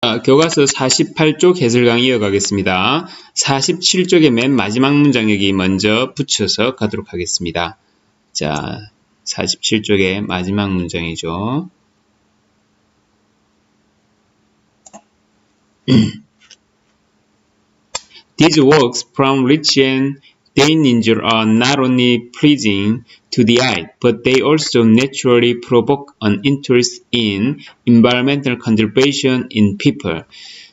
자, 교과서 48쪽 해설 강의 이어가겠습니다. 47쪽의 맨 마지막 문장 여기 먼저 붙여서 가도록 하겠습니다. 자, 47쪽의 마지막 문장이죠. These works from Rich and Deininger are not only pleasing to the eye, but they also naturally provoke an interest in environmental conservation in people.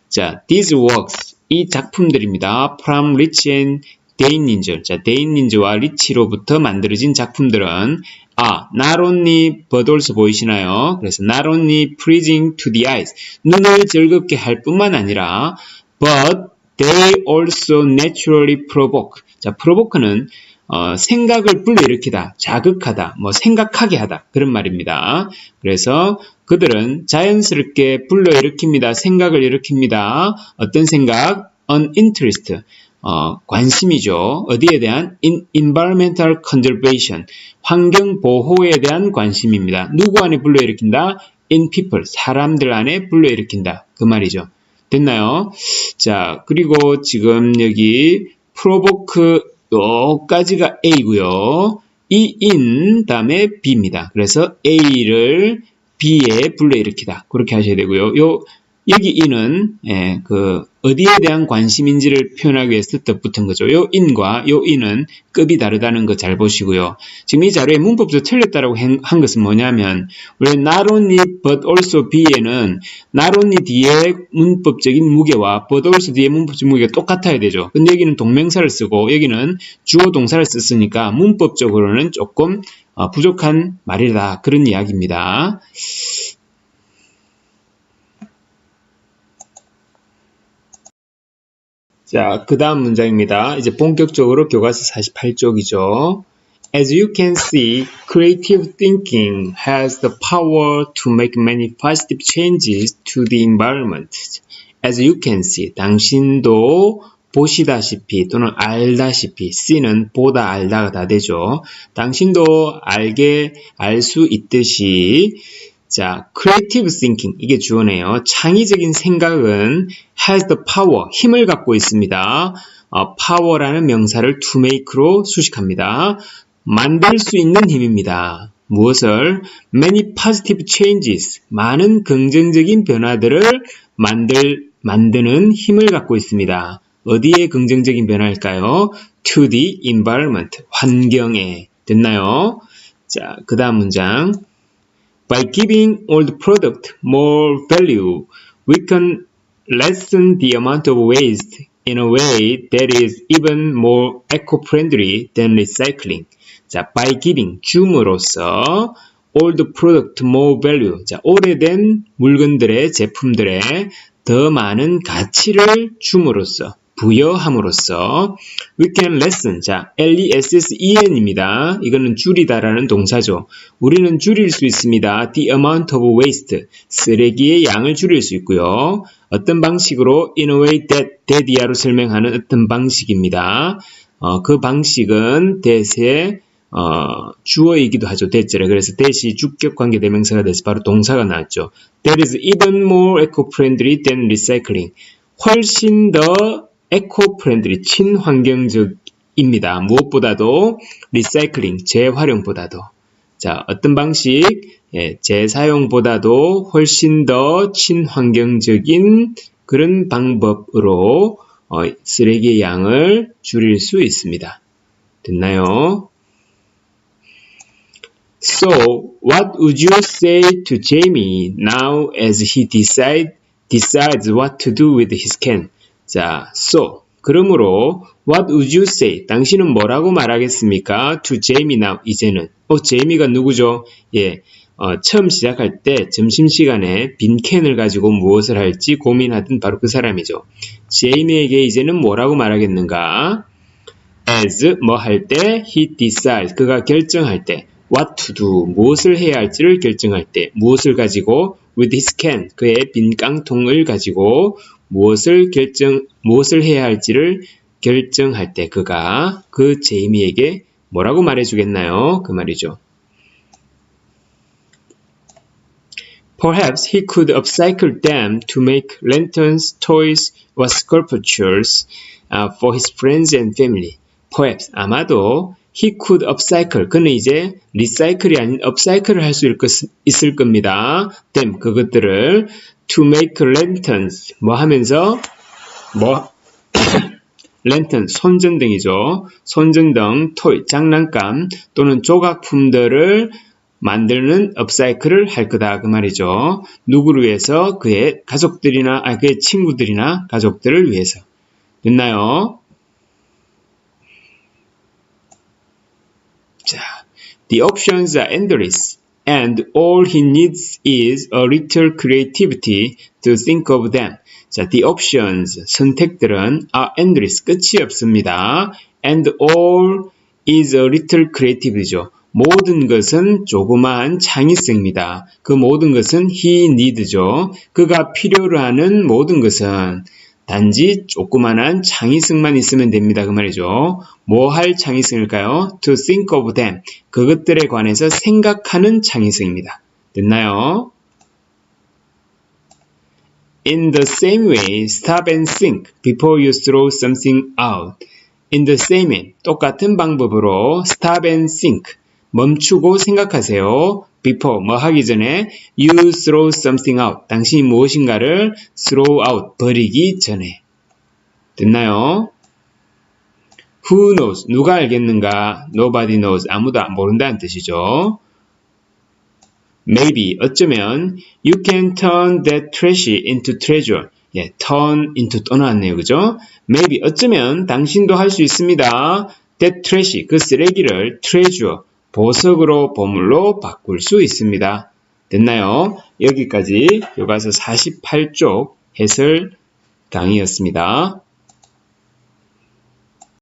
자, these works, 이 작품들입니다. From Rich and Deininger. 자, Deininger와 리치로부터 만들어진 작품들은 아, not only but also 보이시나요? 그래서 not only pleasing to the eyes. 눈을 즐겁게 할 뿐만 아니라 but they also naturally provoke. 자, provoke는 어, 생각을 불러일으키다, 자극하다, 뭐 생각하게 하다 그런 말입니다. 그래서 그들은 자연스럽게 불러일으킵니다. 생각을 일으킵니다. 어떤 생각? an interest. 어, 관심이죠. 어디에 대한 In, environmental conservation, 환경 보호에 대한 관심입니다. 누구 안에 불러일으킨다? in people, 사람들 안에 불러일으킨다. 그 말이죠. 됐나요? 자, 그리고 지금 여기 provoke 여기까지가 A고요. 이 in 다음에 B입니다. 그래서 A를 B에 불러일으키다. 그렇게 하셔야 되고요. 요 여기 in은 예, 그 어디에 대한 관심인지를 표현하기 위해서 뜻 붙은 거죠. 요 in과 요 in은 급이 다르다는 거 잘 보시고요. 지금 이 자료에 문법도 틀렸다라고 한 것은 뭐냐면 원래 not only but also be에는 not only 뒤에 문법적인 무게와 but also 뒤에 문법적 무게가 똑같아야 되죠. 근데 여기는 동명사를 쓰고 여기는 주어 동사를 썼으니까 문법적으로는 조금 어, 부족한 말이다. 그런 이야기입니다. 자, 그 다음 문장입니다. 이제 본격적으로 교과서 48쪽이죠. As you can see, creative thinking has the power to make many positive changes to the environment. As you can see, 당신도 보시다시피 또는 알다시피 C는 보다 알다가 다 되죠. 당신도 알게 알 수 있듯이 자, creative thinking 이게 주어네요. 창의적인 생각은 has the power 힘을 갖고 있습니다. 어, power라는 명사를 to make로 수식합니다. 만들 수 있는 힘입니다. 무엇을? many positive changes 많은 긍정적인 변화들을 만들 만드는 힘을 갖고 있습니다. 어디에 긍정적인 변화일까요? to the environment 환경에 됐나요? 자, 그 다음 문장. By giving old product more value, we can lessen the amount of waste in a way that is even more eco-friendly than recycling. 자, by giving, 줌으로써 old product more value. 자, 오래된 물건들의 제품들의 더 많은 가치를 줌으로써 부여함으로써 we can lessen 자 L-E-S-S-E-N입니다. 이거는 줄이다라는 동사죠. 우리는 줄일 수 있습니다. the amount of waste 쓰레기의 양을 줄일 수 있고요. 어떤 방식으로 in a way that that 이하로 설명하는 어떤 방식입니다. 어, 그 방식은 that의 어, 주어이기도 하죠. that절에 그래서 that이 주격 관계 대명사가 돼서 바로 동사가 나왔죠. That is even more eco-friendly than recycling. 훨씬 더 에코 프렌들리 친환경적입니다. 무엇보다도 리사이클링 재활용보다도 자 어떤 방식 예, 재사용보다도 훨씬 더 친환경적인 그런 방법으로 어, 쓰레기의 양을 줄일 수 있습니다. 됐나요? So, what would you say to Jamie now as he decide, decides what to do with his can? 자, so 그러므로 what would you say? 당신은 뭐라고 말하겠습니까? to Jamie now 이제는 어 제이미가 누구죠? 예. 어, 처음 시작할 때 점심시간에 빈 캔을 가지고 무엇을 할지 고민하던 바로 그 사람이죠. 제이미에게 이제는 뭐라고 말하겠는가? as 뭐 할 때 he decides 그가 결정할 때 what to do 무엇을 해야 할지를 결정할 때 무엇을 가지고 with his can 그의 빈 깡통을 가지고 무엇을 결정, 무엇을 해야 할지를 결정할 때 그가 그 제이미에게 뭐라고 말해주겠나요? 그 말이죠. Perhaps he could upcycle them to make lanterns, toys, or sculptures uh, for his friends and family. Perhaps 아마도 he could upcycle 그는 이제 리사이클이 아닌 upcycle을 할 수 있을 겁니다. them 그것들을 to make lanterns 뭐 하면서 뭐 랜턴, 손전등이죠. 손전등, 토이, 장난감 또는 조각품들을 만드는 업사이클을 할 거다 그 말이죠. 누구를 위해서? 그의 가족들이나 아 그의 친구들이나 가족들을 위해서. 됐나요? 자, the options are endless. And all he needs is a little creativity to think of them. 자, the options, 선택들은 are endless, 끝이 없습니다. And all is a little creative죠. 모든 것은 조그마한 창의성입니다. 그 모든 것은 he need죠. 그가 필요로 하는 모든 것은 단지 조그만한 창의성만 있으면 됩니다. 그 말이죠. 뭐할 창의성일까요? To think of them. 그것들에 관해서 생각하는 창의성입니다. 됐나요? In the same way, stop and think before you throw something out. In the same way, 똑같은 방법으로 stop and think. 멈추고 생각하세요. Before 뭐 하기 전에 you throw something out 당신이 무엇인가를 throw out 버리기 전에 됐나요? Who knows 누가 알겠는가? Nobody knows 아무도 모른다는 뜻이죠. Maybe 어쩌면 you can turn that trash into treasure. 예, turn into 또 나왔네요. 그죠? Maybe 어쩌면 당신도 할 수 있습니다. That trash 그 쓰레기를 treasure 보석으로 보물로 바꿀 수 있습니다. 됐나요? 여기까지 교과서 48쪽 해설 강의였습니다.